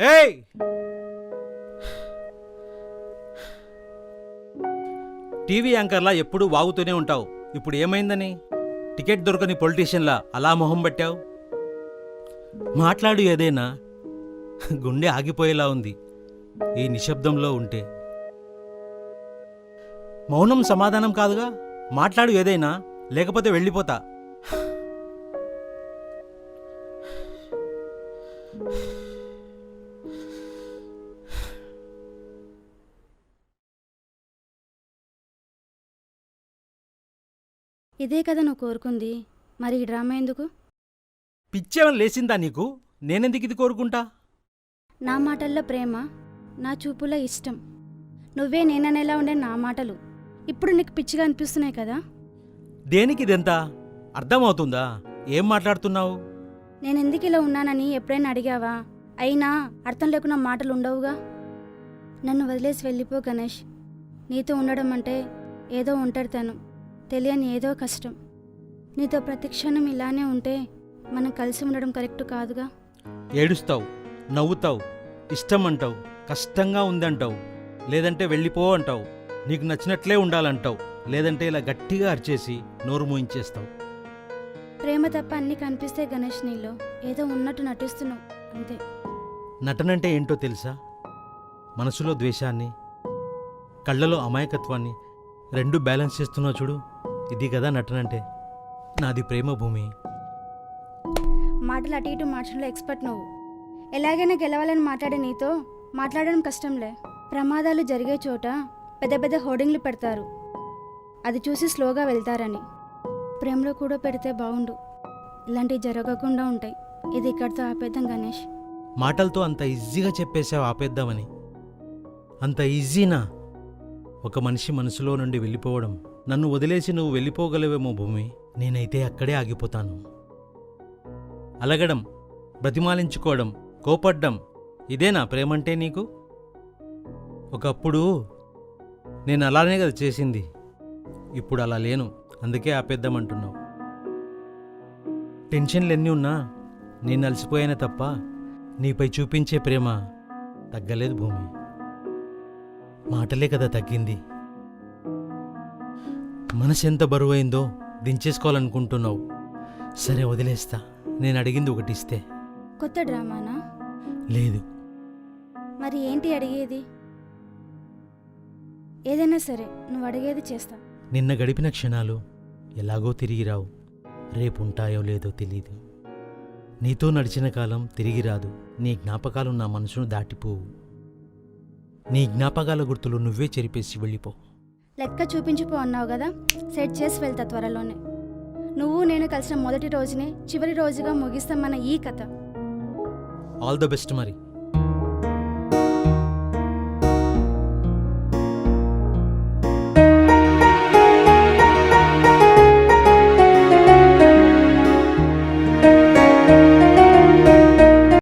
ఏయ్! టీవీ యాంకర్లా ఎప్పుడూ వాగుతూనే ఉంటావు. ఇప్పుడు ఏమైందని? టికెట్ దొరకని పొలిటీషియన్లా అలా మొహం పట్టావు? మాట్లాడు ఏదైనా. గుండె ఆగిపోయేలా ఉంది. ఈ నిశ్శబ్దంలో ఉంటే. మౌనం సమాధానం కాదుగా? మాట్లాడు ఏదైనా. లేకపోతే వెళ్ళిపోతా. ఇదే కదా నువ్వు కోరుకుంది. మరి ఈ డ్రామా ఎందుకు? పిచ్చేమని లేచిందా నీకు? నేనెందుకు ఇది కోరుకుంటా? నా మాటల్లో ప్రేమ నా చూపులో ఇష్టం. నువ్వే నేననేలా ఉండే నా మాటలు. ఇప్పుడు నీకు పిచ్చిగా అనిపిస్తున్నాయి కదా? దేనికి ఇదెంత? అర్థమవుతుందా? ఏం మాట్లాడుతున్నావు? నేను ఎందుకు ఇలా ఉన్నానని ఎప్పుడైనా అడిగావా? అయినా అర్థం లేకుండా మాటలు ఉండవుగా? నన్ను వదిలేసి వెళ్ళిపో గణేష్. నీతో ఉండడం అంటే ఏదో ఒంటరితనం. తెలియని ఏదో కష్టం. నీతో ప్రతి క్షణం ఇలానే ఉంటే మనం కలిసి ఉండడం కరెక్ట్ కాదుగా? ఏడుస్తావు నవ్వుతావు ఇష్టం అంటావు కష్టంగా ఉందంటావు లేదంటే వెళ్ళిపో అంటావు నీకు నచ్చినట్లే ఉండాలంటావు లేదంటే ఇలా గట్టిగా అరిచేసి నోరు మూయించేస్తావు. ప్రేమ తప్ప అన్నీ కనిపిస్తే గణేష్ నీలో ఏదో ఉన్నట్టు నటిస్తున్నావు అంతే. నటనంటే ఏంటో తెలుసా? మనసులో ద్వేషాన్ని కళ్ళలో అమాయకత్వాన్ని రెండు బ్యాలెన్స్ చేస్తున్నావు చూడు. ఇది కదా నటనంటే? నాది ప్రేమ భూమి మాటలు అటు ఇటు మార్చడంలో ఎక్స్పర్ట్ నువ్వు. ఎలాగైనా గెలవాలని మాట్లాడే నీతో మాట్లాడడం కష్టంలే. ప్రమాదాలు జరిగే చోట పెద్ద పెద్ద హోర్డింగ్లు పెడతారు. అది చూసి స్లోగా వెళ్తారని. ప్రేమలో కూడా పెడితే బాగుండు ఇలాంటివి జరగకుండా ఉంటాయి. ఇది ఇక్కడితో ఆపేద్దాం గణేష్. మాటలతో అంత ఈజీగా చెప్పేశావు ఆపేద్దామని. అంత ఈజీనా? ఒక మనిషి మనసులో నుండి వెళ్ళిపోవడం. నన్ను వదిలేసి నువ్వు వెళ్ళిపోగలవేమో భూమి. నేనైతే అక్కడే ఆగిపోతాను. అలగడం బ్రతిమాలించుకోవడం కోపడ్డం ఇదేనా ప్రేమంటే నీకు? ఒకప్పుడు నేను అలానే కదా చేసింది. ఇప్పుడు అలా లేను. అందుకే ఆపేద్దామంటున్నావు. టెన్షన్లు ఎన్ని ఉన్నా నేను అలసిపోయానే తప్ప నీపై చూపించే ప్రేమ తగ్గలేదు భూమి. మాటలే కదా తగ్గింది. మనసు ఎంత బరువైందో దించేసుకోవాలనుకుంటున్నావు. సరే వదిలేస్తా. నేను అడిగింది ఒకటి ఇస్తే. కొత్త డ్రామానా? లేదు. మరి ఏంటి అడిగేది? ఏదైనా సరే నువ్వు అడిగేది చేస్తా. నిన్న గడిపిన క్షణాలు ఎలాగో తిరిగి రావు. రేపు ఉంటాయో లేదో తెలియదు నీతో నడిచిన కాలం తిరిగి రాదు. నీ జ్ఞాపకాలు నా మనసును దాటిపోవు. నీ జ్ఞాపకాల గుర్తులు నువ్వే చెరిపేసి వెళ్ళిపో. లెక్క చూపించిపో అన్నావు కదా సెట్ చేసి వెళ్తా త్వరలోనే. నువ్వు నేను కలిసిన మొదటి రోజునే చివరి రోజుగా ముగిస్తాం మన ఈ కథ. ఆల్ ద బెస్ట్ మరి.